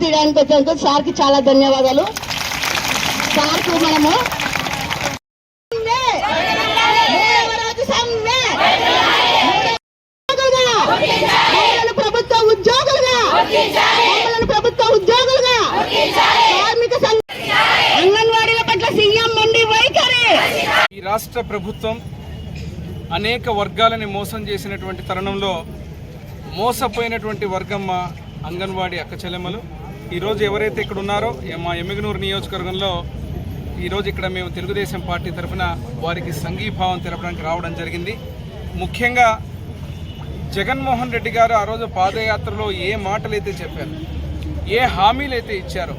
దెబ్బతీయడానికి వచ్చినందుకు సార్కి చాలా ధన్యవాదాలు. సార్కు మనము మూడవ ప్రభుత్వ ఉద్యోగులుగా. మహిళలు ప్రభుత్వ ఉద్యోగులుగా. కార్మిక సంఘ అంగన్వాడీల పట్ల సీఎం మొండి వైఖరి. ఈ రాష్ట్ర ప్రభుత్వం అనేక వర్గాలని మోసం చేసినటువంటి తరుణంలో మోసపోయినటువంటి వర్గమ్మ మా అంగన్వాడీ అక్క చెల్లెమ్మలు. ఈరోజు ఎవరైతే ఇక్కడ ఉన్నారో మా ఎమ్మిగనూరు నియోజకవర్గంలో ఈరోజు ఇక్కడ మేము తెలుగుదేశం పార్టీ తరఫున వారికి సంఘీభావం తెలపడానికి రావడం జరిగింది. ముఖ్యంగా జగన్మోహన్ రెడ్డి గారు ఆ రోజు పాదయాత్రలో ఏ మాటలైతే చెప్పారు ఏ హామీలు అయితే ఇచ్చారో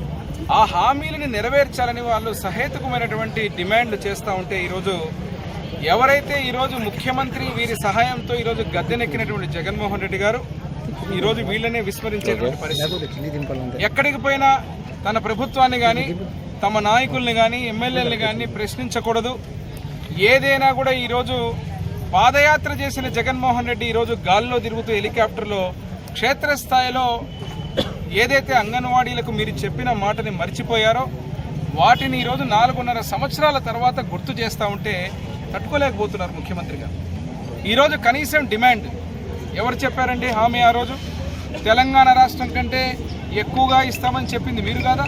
ఆ హామీలను నెరవేర్చాలని వాళ్ళు సహేతుకమైనటువంటి డిమాండ్ చేస్తూ ఉంటే ఈరోజు ఎవరైతే ఈరోజు ముఖ్యమంత్రి వీరి సహాయంతో ఈరోజు గద్దెనెక్కినటువంటి జగన్మోహన్ రెడ్డి గారు ఈరోజు వీళ్ళనే విస్మరించేటువంటి పరిస్థితి. ఎక్కడికి పోయినా తన ప్రభుత్వాన్ని కానీ తమ నాయకుల్ని కానీ ఎమ్మెల్యేలని కానీ ప్రశ్నించకూడదు. ఏదైనా కూడా ఈరోజు పాదయాత్ర చేసిన జగన్మోహన్ రెడ్డి ఈరోజు గాల్లో తిరుగుతూ హెలికాప్టర్లో క్షేత్రస్థాయిలో ఏదైతే అంగన్వాడీలకు మీరు చెప్పిన మాటని మర్చిపోయారో వాటిని ఈరోజు నాలుగున్నర సంవత్సరాల తర్వాత గుర్తు చేస్తూ ఉంటే తట్టుకోలేకపోతున్నారు ముఖ్యమంత్రిగా ఈరోజు కనీసం డిమాండ్ ఎవరు చెప్పారండి హామీ ఆ రోజు? తెలంగాణ రాష్ట్రం కంటే ఎక్కువగా ఇస్తామని చెప్పింది మీరు కాదా?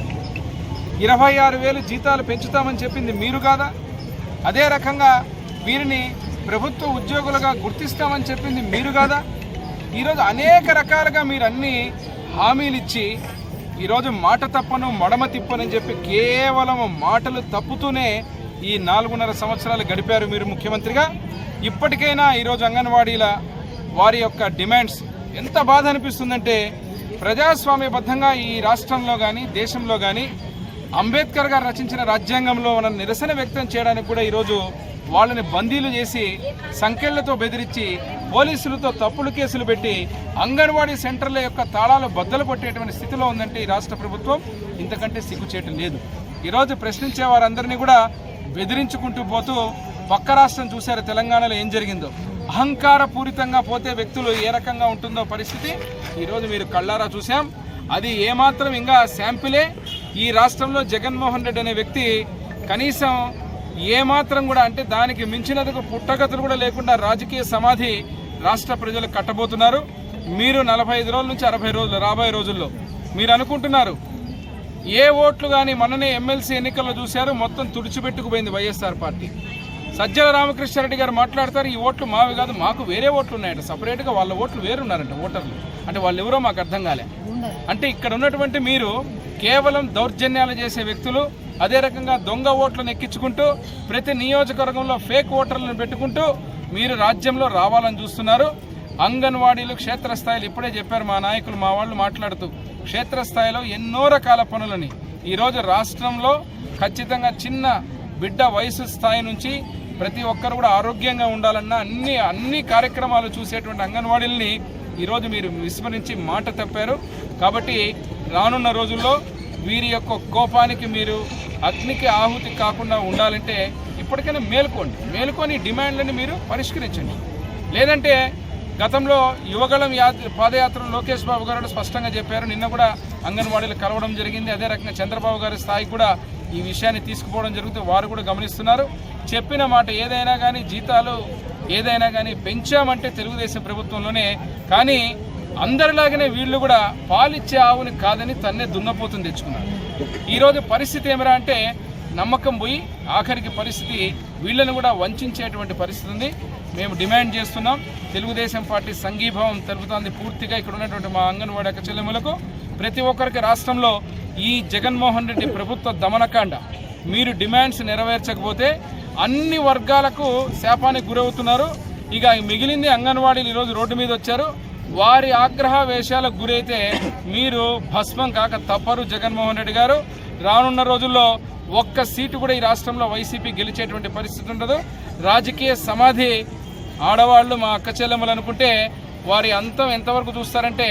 ఇరవై ఆరు వేలు జీతాలు పెంచుతామని చెప్పింది మీరు కాదా? అదే రకంగా వీరిని ప్రభుత్వ ఉద్యోగులుగా గుర్తిస్తామని చెప్పింది మీరు కాదా? ఈరోజు అనేక రకాలుగా మీరు అన్ని హామీలు ఇచ్చి ఈరోజు మాట తప్పను మడమ తిప్పనని చెప్పి కేవలం మాటలు తప్పుతూనే ఈ నాలుగున్నర సంవత్సరాలు గడిపారు మీరు ముఖ్యమంత్రిగా. ఇప్పటికైనా ఈరోజు అంగన్వాడీల వారి యొక్క డిమాండ్స్ ఎంత బాధ అనిపిస్తుందంటే ప్రజాస్వామ్యబద్ధంగా ఈ రాష్ట్రంలో కానీ దేశంలో కానీ అంబేద్కర్ గారు రచించిన రాజ్యాంగంలో మనం నిరసన వ్యక్తం చేయడానికి కూడా ఈరోజు వాళ్ళని బందీలు చేసి సంఖ్యలతో బెదిరించి పోలీసులతో తప్పుడు కేసులు పెట్టి అంగన్వాడీ సెంటర్ల యొక్క తాళాలు బద్దలు కొట్టేటువంటి స్థితిలో ఉందంటే ఈ రాష్ట్ర ప్రభుత్వం ఇంతకంటే సిగ్గుచేయటం లేదు. ఈరోజు ప్రశ్నించే వారందరినీ కూడా బెదిరించుకుంటూ పోతూ పక్క రాష్ట్రం చూశారు తెలంగాణలో ఏం జరిగిందో. అహంకారపూరితంగా పోతే వ్యక్తులు ఏ రకంగా ఉంటుందో పరిస్థితి ఈరోజు మీరు కళ్ళారా చూసాం అది ఏమాత్రం ఇంకా శాంపిలే. ఈ రాష్ట్రంలో జగన్మోహన్ రెడ్డి అనే వ్యక్తి కనీసం ఏమాత్రం కూడా అంటే దానికి మించినది పుట్టగతులు కూడా లేకుండా రాజకీయ సమాధి రాష్ట్ర ప్రజలు కట్టబోతున్నారు. మీరు నలభై ఐదు రోజుల నుంచి అరవై రోజులు రాబోయే రోజుల్లో మీరు అనుకుంటున్నారు. ఏ ఓట్లు కానీ మననే ఎమ్మెల్సీ ఎన్నికల్లో చూశారు మొత్తం తుడిచిపెట్టుకుపోయింది వైఎస్ఆర్ పార్టీ. సజ్జల రామకృష్ణారెడ్డి గారు మాట్లాడతారు ఈ ఓట్లు మావి కాదు మాకు వేరే ఓట్లు ఉన్నాయంట. సపరేట్గా వాళ్ళ ఓట్లు వేరున్నారంట ఓటర్లు. అంటే వాళ్ళు ఎవరో మాకు అర్థం కాలే. అంటే ఇక్కడ ఉన్నటువంటి మీరు కేవలం దౌర్జన్యాలు చేసే వ్యక్తులు అదే రకంగా దొంగ ఓట్లను ఎక్కించుకుంటూ ప్రతి నియోజకవర్గంలో ఫేక్ ఓటర్లను పెట్టుకుంటూ మీరు రాజ్యంలో రావాలని చూస్తున్నారు. అంగన్వాడీలు క్షేత్రస్థాయిలో ఇప్పుడే చెప్పారు మా నాయకులు మా వాళ్ళు మాట్లాడుతూ క్షేత్రస్థాయిలో ఎన్నో రకాల పనులని. ఈరోజు రాష్ట్రంలో ఖచ్చితంగా చిన్న బిడ్డ వయసు స్థాయి నుంచి ప్రతి ఒక్కరు కూడా ఆరోగ్యంగా ఉండాలన్న అన్ని అన్ని కార్యక్రమాలు చూసేటువంటి అంగన్వాడీలని ఈరోజు మీరు విస్మరించి మాట తప్పారు. కాబట్టి రానున్న రోజుల్లో వీరి యొక్క కోపానికి మీరు అగ్నికి ఆహుతి కాకుండా ఉండాలంటే ఇప్పటికైనా మేల్కోండి. మేల్కొని డిమాండ్లను మీరు పరిష్కరించండి. లేదంటే గతంలో యువగళం యాత్ర పాదయాత్ర లోకేష్ బాబు గారు స్పష్టంగా చెప్పారు. నిన్న కూడా అంగన్వాడీలు కలవడం జరిగింది. అదే రకంగా చంద్రబాబు గారి స్థాయి కూడా ఈ విషయాన్ని తీసుకుపోవడం జరుగుతుంది. వారు కూడా గమనిస్తున్నారు. చెప్పిన మాట ఏదైనా కానీ జీతాలు ఏదైనా కానీ పెంచామంటే తెలుగుదేశం ప్రభుత్వంలోనే. కానీ అందరిలాగానే వీళ్ళు కూడా పాలిచ్చే ఆవుని కాదని తన్నే దున్నపోతుంది తెచ్చుకున్నారు. ఈరోజు పరిస్థితి ఏమిరా అంటే నమ్మకం పోయి ఆఖరికి పరిస్థితి వీళ్ళను కూడా వంచేటువంటి పరిస్థితి ఉంది. మేము డిమాండ్ చేస్తున్నాం. తెలుగుదేశం పార్టీ సంఘీభావం తెలుపుతోంది పూర్తిగా ఇక్కడ ఉన్నటువంటి మా అంగన్వాడీ అక్క చెల్లెములకు ప్రతి ఒక్కరికి రాష్ట్రంలో ఈ జగన్మోహన్ రెడ్డి ప్రభుత్వ దమనకాండ. మీరు డిమాండ్స్ నెరవేర్చకపోతే అన్ని వర్గాలకు శాపానికి గురవుతున్నారు. ఇక మిగిలింది అంగన్వాడీలు ఈరోజు రోడ్డు మీద వచ్చారు. వారి ఆగ్రహ వేషాలకు గురైతే మీరు భస్మం కాక తప్పరు జగన్మోహన్ రెడ్డి గారు. రానున్న రోజుల్లో ఒక్క సీటు కూడా ఈ రాష్ట్రంలో వైసీపీ గెలిచేటువంటి పరిస్థితి ఉండదు. రాజకీయ సమాధి ఆడవాళ్ళు మా అక్క చెల్లెమ్మలు అనుకుంటే వారి అంతం ఎంతవరకు చూస్తారంటే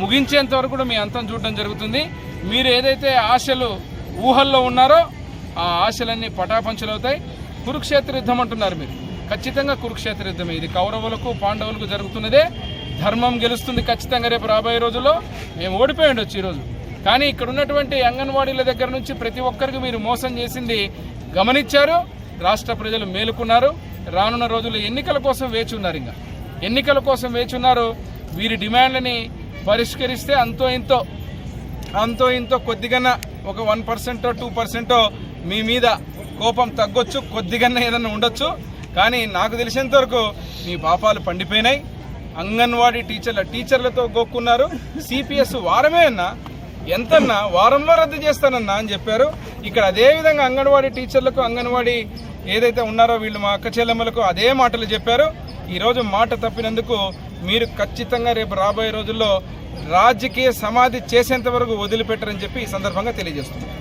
ముగించేంత వరకు కూడా మీ అంతం చూడడం జరుగుతుంది. మీరు ఏదైతే ఆశలు ఊహల్లో ఉన్నారో ఆ ఆశలన్నీ పటాపంచలవుతాయి కురుక్షేత్ర యుద్ధం అంటున్నారు మీరు. ఖచ్చితంగా కురుక్షేత్ర యుద్ధమే. ఇది కౌరవులకు పాండవులకు జరుగుతున్నదే. ధర్మం గెలుస్తుంది ఖచ్చితంగా రేపు రాబోయే రోజుల్లో. మేము ఓడిపోయి ఉండొచ్చు ఈరోజు. కానీ ఇక్కడ ఉన్నటువంటి అంగన్వాడీల దగ్గర నుంచి ప్రతి ఒక్కరికి మీరు మోసం చేసింది గమనించారు. రాష్ట్ర ప్రజలు మేలుకున్నారు. రానున్న రోజుల్లో ఎన్నికల కోసం వేచి ఉన్నారు ఇంకా. ఎన్నికల కోసం వేచి ఉన్నారు. వీరి డిమాండ్లని పరిష్కరిస్తే అంతో ఇంతో అంతో ఇంతో కొద్దిగా ఒక వన్ పర్సెంటో టూ పర్సెంటో మీ మీద కోపం తగ్గొచ్చు కొద్దిగా ఏదన్నా ఉండొచ్చు. కానీ నాకు తెలిసినంత వరకు మీ పాపాలు పండిపోయినాయి. అంగన్వాడీ టీచర్ల టీచర్లతో గోక్కున్నారు. సిపిఎస్ వారమే అన్నా ఎంతన్నా వారంలో రద్దు చేస్తానన్నా అని చెప్పారు. ఇక్కడ అదేవిధంగా అంగన్వాడీ టీచర్లకు అంగన్వాడీ ఏదైతే ఉన్నారో వీళ్ళు మా అక్క చెల్లెమ్మలకు అదే మాటలు చెప్పారు. ఈరోజు మాట తప్పినందుకు మీరు ఖచ్చితంగా రేపు రాబోయే రోజుల్లో రాజకీయ సమాధి చేసేంత వరకు వదిలిపెట్టరని చెప్పి ఈ సందర్భంగా తెలియజేస్తున్నాను